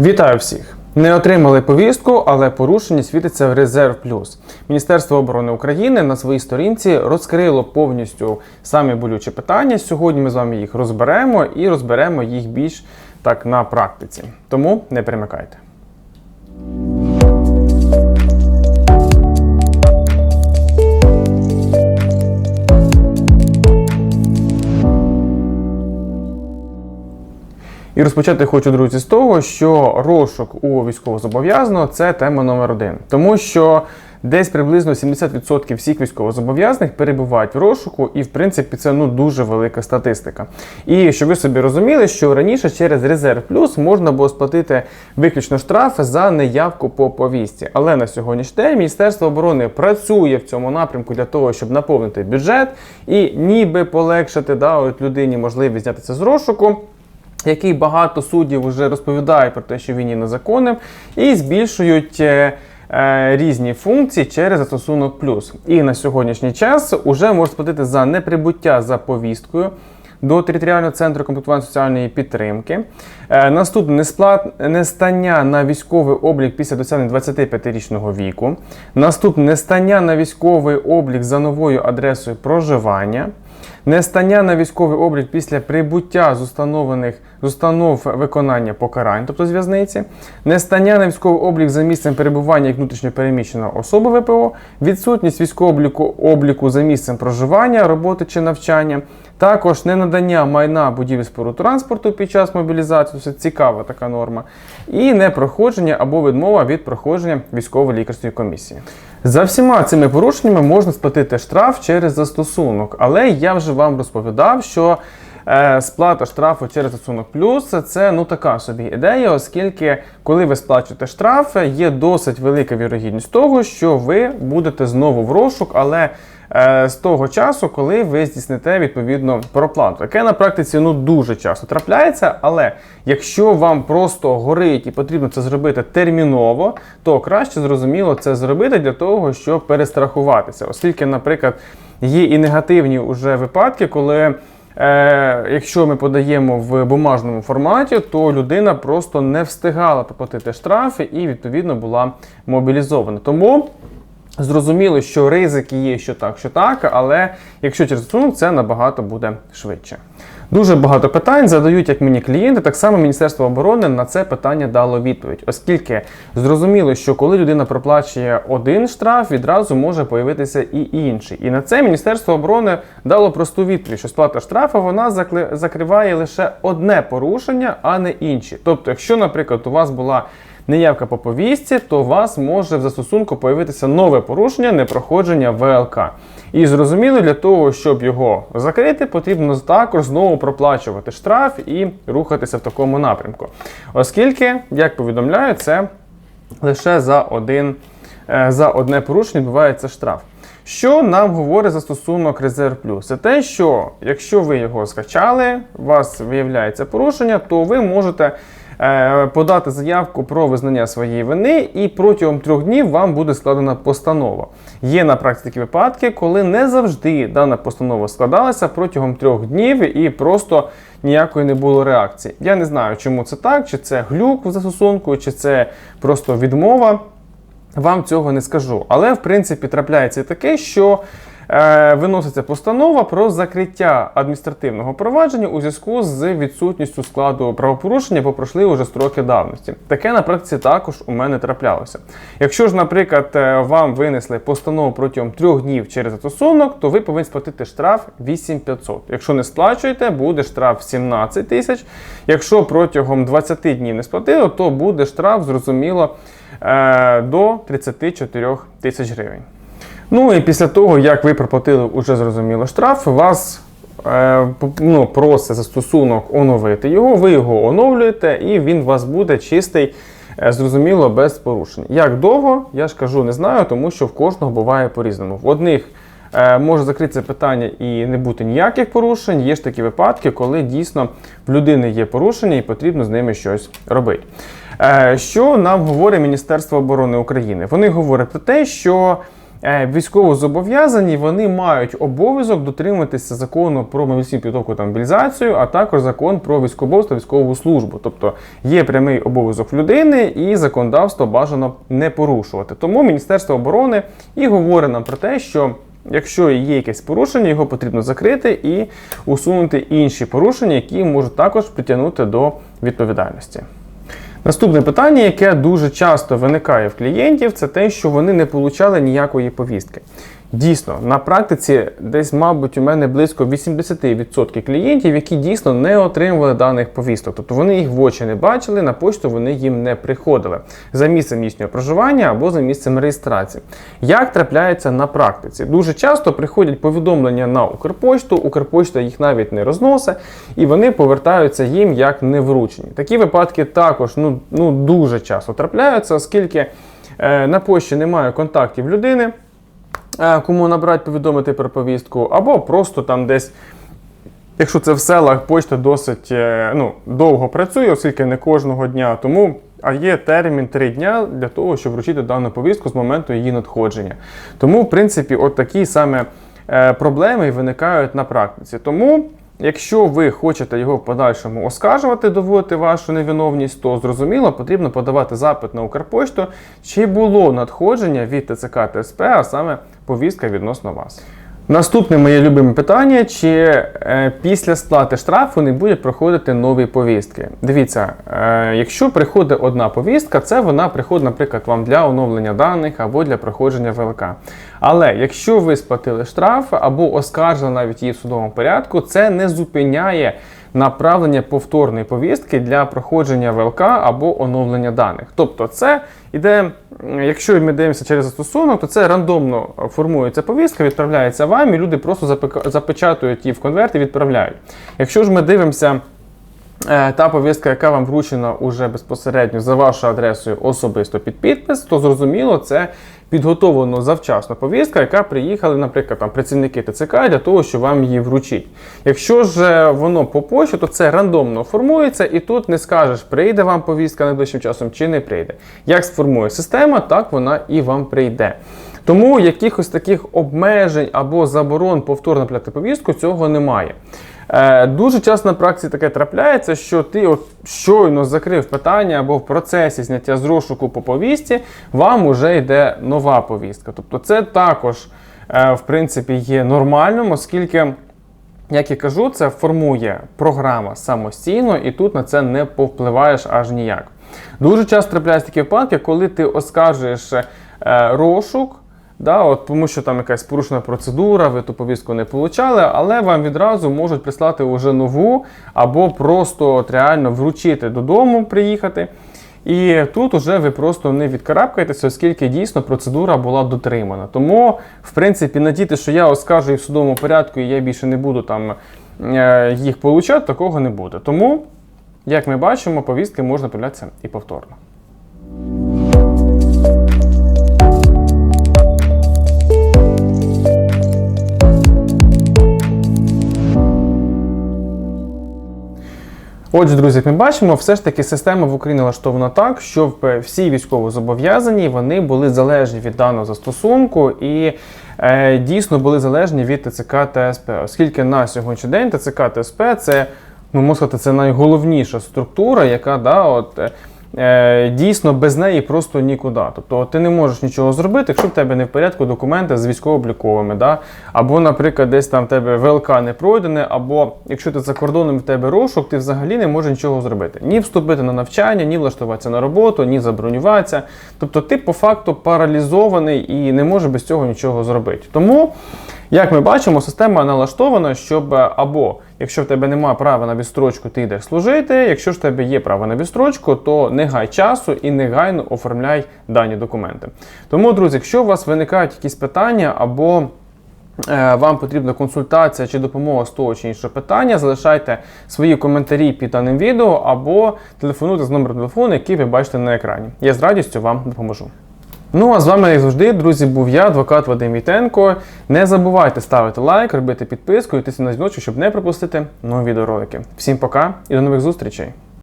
Вітаю всіх! Не отримали повістку, але порушення світиться в резерв плюс. Міністерство оборони України на своїй сторінці розкрило повністю самі болючі питання. Сьогодні ми з вами їх розберемо і розберемо їх більш так на практиці. Тому не перемикайте. І розпочати хочу, друзі, з того, що розшук у військовозобов'язаного це тема номер один. Тому що десь приблизно 70% всіх військовозобов'язаних перебувають в розшуку, і в принципі це ну дуже велика статистика. І щоб ви собі розуміли, що раніше через резерв плюс можна було сплатити виключно штраф за неявку по повістці. Але на сьогоднішній день Міністерство оборони працює в цьому напрямку для того, щоб наповнити бюджет і ніби полегшити да, от людині можливість знятися з розшуку який багато суддів вже розповідає про те, що він є незаконним, і збільшують е, е, різні функції через застосунок плюс. І на сьогоднішній час вже можна сплатити за неприбуття за повісткою. До територіального центру комплектування соціальної підтримки. Е, наступне несплат... нестання на військовий облік після досягнення 25-річного віку. Наступне нестання на військовий облік за новою адресою проживання. Нестання на військовий облік після прибуття з установлених з установ виконання покарань, тобто з в'язниці, нестання на військовий облік за місцем перебування як внутрішньопереміщеної особи ВПО, відсутність військового обліку, обліку за місцем проживання, роботи чи навчання, також ненадання майна будівель споруд транспорту під час мобілізації, це цікава така норма, і непроходження або відмова від проходження військово лікарської комісії. За всіма цими порушеннями можна сплатити штраф через застосунок, але я вже вам розповідав, що е, сплата штрафу через застосунок плюс це ну така собі ідея, оскільки коли ви сплачуєте штраф, є досить велика вірогідність того, що ви будете знову в розшук, але з того часу, коли ви здійсните відповідно проплату. Таке на практиці ну дуже часто трапляється, але якщо вам просто горить і потрібно це зробити терміново, то краще зрозуміло це зробити для того, щоб перестрахуватися, оскільки, наприклад, є і негативні уже випадки, коли. Е, якщо ми подаємо в бумажному форматі, то людина просто не встигала проплатити штрафи і відповідно була мобілізована. Тому зрозуміло, що ризики є, що так, що так, але якщо через застосунок, це набагато буде швидше. Дуже багато питань задають як мені клієнти, так само Міністерство оборони на це питання дало відповідь, оскільки зрозуміло, що коли людина проплачує один штраф, відразу може появитися і інший. І на це Міністерство оборони дало просту відповідь, що сплата штрафу вона закриває лише одне порушення, а не інші. Тобто, якщо, наприклад, у вас була неявка по повістці, то у вас може в застосунку появитися нове порушення непроходження ВЛК. І зрозуміло, для того, щоб його закрити, потрібно також знову проплачувати штраф і рухатися в такому напрямку. Оскільки, як повідомляю, це лише за, один, е, за одне порушення відбувається штраф. Що нам говорить застосунок Резерв Плюс? Це те, що якщо ви його скачали, у вас виявляється порушення, то ви можете подати заявку про визнання своєї вини, і протягом трьох днів вам буде складена постанова. Є на практиці випадки, коли не завжди дана постанова складалася протягом трьох днів і просто ніякої не було реакції. Я не знаю, чому це так, чи це глюк в застосунку, чи це просто відмова. Вам цього не скажу. Але в принципі трапляється таке, що е, виноситься постанова про закриття адміністративного провадження у зв'язку з відсутністю складу правопорушення, бо пройшли вже строки давності. Таке на практиці також у мене траплялося. Якщо ж, наприклад, е, вам винесли постанову протягом трьох днів через застосунок, то ви повинні сплатити штраф 8500. Якщо не сплачуєте, буде штраф 17 тисяч. Якщо протягом 20 днів не сплатили, то буде штраф, зрозуміло, е, до 34 тисяч гривень. Ну і після того, як ви проплатили уже зрозуміло штраф, вас е, ну, просить застосунок оновити його, ви його оновлюєте, і він у вас буде чистий, е, зрозуміло, без порушень. Як довго, я ж кажу, не знаю, тому що в кожного буває по-різному. В одних е, може закритися питання і не бути ніяких порушень. Є ж такі випадки, коли дійсно в людини є порушення і потрібно з ними щось робити. Е, Що нам говорить Міністерство оборони України? Вони говорять про те, що військовозобов'язані вони мають обов'язок дотримуватися закону про мобільну підготовку та мобілізацію, а також закон про військовобласть та військову службу. Тобто є прямий обов'язок людини, і законодавство бажано не порушувати. Тому Міністерство оборони і говорить нам про те, що. Якщо є якесь порушення, його потрібно закрити і усунути інші порушення, які можуть також притягнути до відповідальності. Наступне питання, яке дуже часто виникає в клієнтів, це те, що вони не отримали ніякої повістки. Дійсно, на практиці десь, мабуть, у мене близько 80% клієнтів, які дійсно не отримували даних повісток. Тобто вони їх в очі не бачили, на почту вони їм не приходили за місцем їхнього проживання або за місцем реєстрації. Як трапляється на практиці? Дуже часто приходять повідомлення на Укрпочту, Укрпочта їх навіть не розносить, і вони повертаються їм як невручені. Такі випадки також ну, ну, дуже часто трапляються, оскільки е, на пошті немає контактів людини. Кому набрати повідомити про повістку, або просто там десь. Якщо це в селах, почта досить е, ну, довго працює, оскільки не кожного дня. Тому а є термін 3 дня для того, щоб вручити дану повістку з моменту її надходження. Тому, в принципі, от такі саме е, проблеми виникають на практиці. Тому, якщо ви хочете його в подальшому оскаржувати, доводити вашу невиновність, то зрозуміло, потрібно подавати запит на Укрпошту, чи було надходження від ТЦК ТСП, а саме повістка відносно вас. Наступне моє любиме питання: чи е, після сплати штрафу не будуть проходити нові повістки? Дивіться, е, якщо приходить одна повістка, це вона приходить, наприклад, вам для оновлення даних або для проходження ВЛК. Але якщо ви сплатили штраф або оскаржили навіть її в судовому порядку, це не зупиняє направлення повторної повістки для проходження ВЛК або оновлення даних. Тобто, це іде, якщо ми дивимося через застосунок, то це рандомно формується повістка, відправляється вам, і люди просто запечатують її в конверт і відправляють. Якщо ж ми дивимося. Е, Та повістка, яка вам вручена уже безпосередньо за вашою адресою особисто під підпис, то зрозуміло, це підготовлено завчасно повістка, яка приїхали, наприклад, там працівники ТЦК для того, щоб вам її вручить. Якщо ж е, воно по почті, то це рандомно формується, і тут не скажеш, прийде вам повістка найближчим часом чи не прийде. Як сформує система, так вона і вам прийде. Тому якихось таких обмежень або заборон повторно пляти повістку цього немає. Е, дуже часто на практиці таке трапляється, що ти от щойно закрив питання або в процесі зняття з розшуку по повістці, вам вже йде нова повістка. Тобто це також, е, в принципі, є нормальним, оскільки. Як я кажу, це формує програма самостійно, і тут на це не повпливаєш аж ніяк. Дуже часто трапляються такі випадки, коли ти оскаржуєш е, розшук, да, от, тому що там якась порушена процедура, ви ту повістку не получали, але вам відразу можуть прислати вже нову, або просто от реально вручити додому, приїхати. І тут уже ви просто не відкарабкаєтеся, оскільки дійсно процедура була дотримана. Тому, в принципі, надіти, що я оскаржую в судовому порядку і я більше не буду там е, їх получати, такого не буде. Тому, як ми бачимо, повістки можна появлятися і повторно. Отже, друзі, ми бачимо, все ж таки система в Україні влаштована так, щоб всі всі військовозобов'язані вони були залежні від даного застосунку і е, дійсно були залежні від ТЦК та СП, оскільки на сьогоднішній день ТЦК ТСП це, ну можна сказати, це найголовніша структура, яка да, от, е, е, дійсно без неї просто нікуди. Тобто ти не можеш нічого зробити, якщо в тебе не в порядку документи з військово-обліковими, да? або, наприклад, десь там в тебе ВЛК не пройдене, або якщо ти за кордоном в тебе розшук, ти взагалі не можеш нічого зробити. Ні вступити на навчання, ні влаштуватися на роботу, ні забронюватися. Тобто ти по факту паралізований і не можеш без цього нічого зробити. Тому. Як ми бачимо, система налаштована, щоб е, або якщо в тебе немає права на відстрочку, ти йдеш служити. Якщо ж в тебе є право на відстрочку, то не гай часу і негайно оформляй дані документи. Тому, друзі, якщо у вас виникають якісь питання або е, вам потрібна консультація чи допомога з того чи іншого питання, залишайте свої коментарі під даним відео або телефонуйте з номером телефону, який ви бачите на екрані. Я з радістю вам допоможу. Ну а з вами, як завжди, друзі, був я, адвокат Вадим Вітенко. Не забувайте ставити лайк, робити підписку і тиснути на дзвіночок, щоб не пропустити нові відеоролики. Всім пока і до нових зустрічей!